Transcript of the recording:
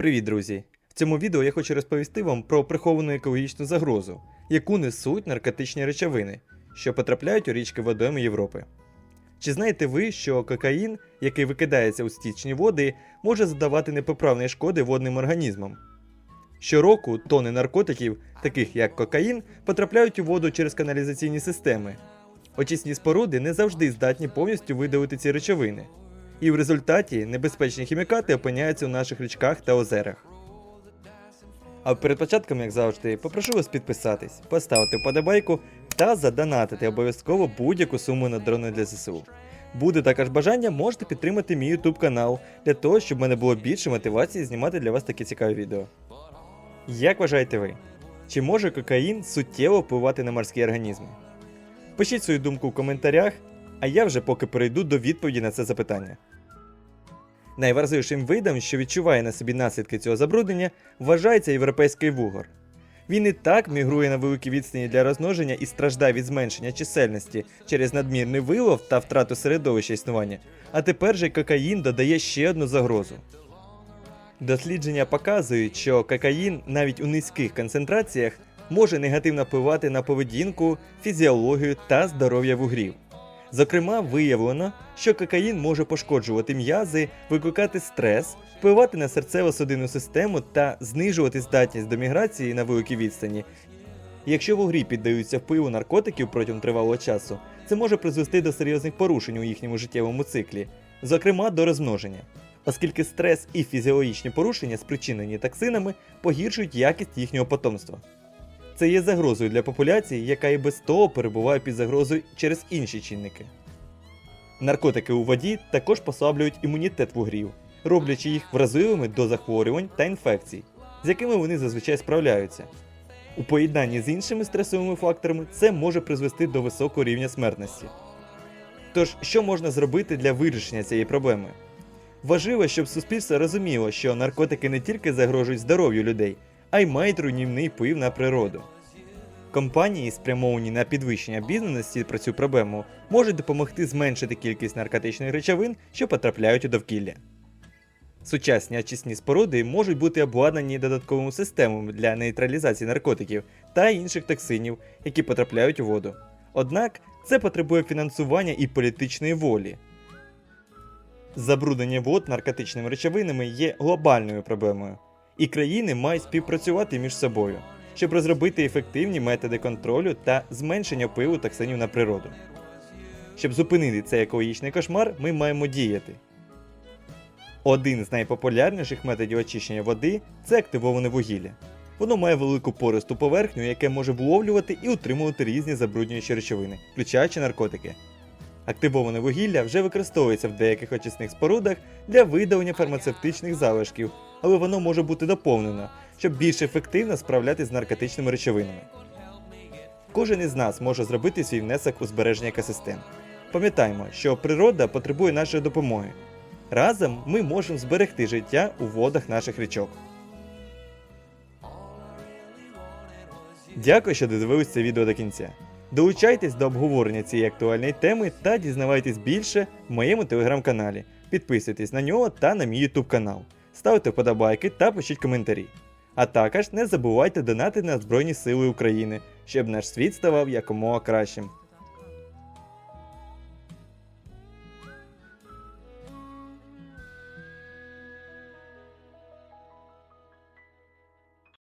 Привіт, друзі! В цьому відео я хочу розповісти вам про приховану екологічну загрозу, яку несуть наркотичні речовини, що потрапляють у річки водойми Європи. Чи знаєте ви, що кокаїн, який викидається у стічні води, може завдавати непоправної шкоди водним організмам? Щороку тони наркотиків, таких як кокаїн, потрапляють у воду через каналізаційні системи. Очисні споруди не завжди здатні повністю видалити ці речовини, і в результаті небезпечні хімікати опиняються у наших річках та озерах. А перед початком, як завжди, попрошу вас підписатись, поставити вподобайку та задонатити обов'язково будь-яку суму на дрони для ЗСУ. Буде також бажання, можете підтримати мій YouTube канал для того, щоб в мене було більше мотивації знімати для вас такі цікаві відео. Як вважаєте ви? Чи може кокаїн суттєво впливати на морські організми? Пишіть свою думку в коментарях, а я вже поки перейду до відповіді на це запитання. Найвразливішим видом, що відчуває на собі наслідки цього забруднення, вважається європейський вугор. Він і так мігрує на великі відстані для розмноження і страждає від зменшення чисельності через надмірний вилов та втрату середовища існування. А тепер же кокаїн додає ще одну загрозу. Дослідження показують, що кокаїн навіть у низьких концентраціях може негативно впливати на поведінку, фізіологію та здоров'я вугрів. Зокрема, виявлено, що кокаїн може пошкоджувати м'язи, викликати стрес, впливати на серцево-судинну систему та знижувати здатність до міграції на великій відстані. Якщо вугрі піддаються впливу наркотиків протягом тривалого часу, це може призвести до серйозних порушень у їхньому життєвому циклі, зокрема до розмноження, оскільки стрес і фізіологічні порушення, спричинені токсинами, погіршують якість їхнього потомства. Це є загрозою для популяції, яка і без того перебуває під загрозою через інші чинники. Наркотики у воді також послаблюють імунітет вугрів, роблячи їх вразливими до захворювань та інфекцій, з якими вони зазвичай справляються. У поєднанні з іншими стресовими факторами це може призвести до високого рівня смертності. Тож, що можна зробити для вирішення цієї проблеми? Важливо, щоб суспільство розуміло, що наркотики не тільки загрожують здоров'ю людей, а й мають руйнівний вплив на природу. Компанії, спрямовані на підвищення обізнаності про цю проблему, можуть допомогти зменшити кількість наркотичних речовин, що потрапляють у довкілля. Сучасні очисні споруди можуть бути обладнані додатковими системами для нейтралізації наркотиків та інших токсинів, які потрапляють у воду. Однак це потребує фінансування і політичної волі. Забруднення вод наркотичними речовинами є глобальною проблемою, і країни мають співпрацювати між собою, щоб розробити ефективні методи контролю та зменшення впливу токсинів на природу. Щоб зупинити цей екологічний кошмар, ми маємо діяти. Один з найпопулярніших методів очищення води це активоване вугілля. Воно має велику пористу поверхню, яке може вловлювати і утримувати різні забруднюючі речовини, включаючи наркотики. Активоване вугілля вже використовується в деяких очисних спорудах для видалення фармацевтичних залишків, але воно може бути доповнено, щоб більш ефективно справлятися з наркотичними речовинами. Кожен із нас може зробити свій внесок у збереження екосистем. Пам'ятаймо, що природа потребує нашої допомоги. Разом ми можемо зберегти життя у водах наших річок. Дякую, що додивились це відео до кінця. Долучайтесь до обговорення цієї актуальної теми та дізнавайтесь більше в моєму телеграм-каналі. Підписуйтесь на нього та на мій ютуб канал. Ставте вподобайки та пишіть коментарі. А також не забувайте донати на Збройні Сили України, щоб наш світ ставав якомога кращим.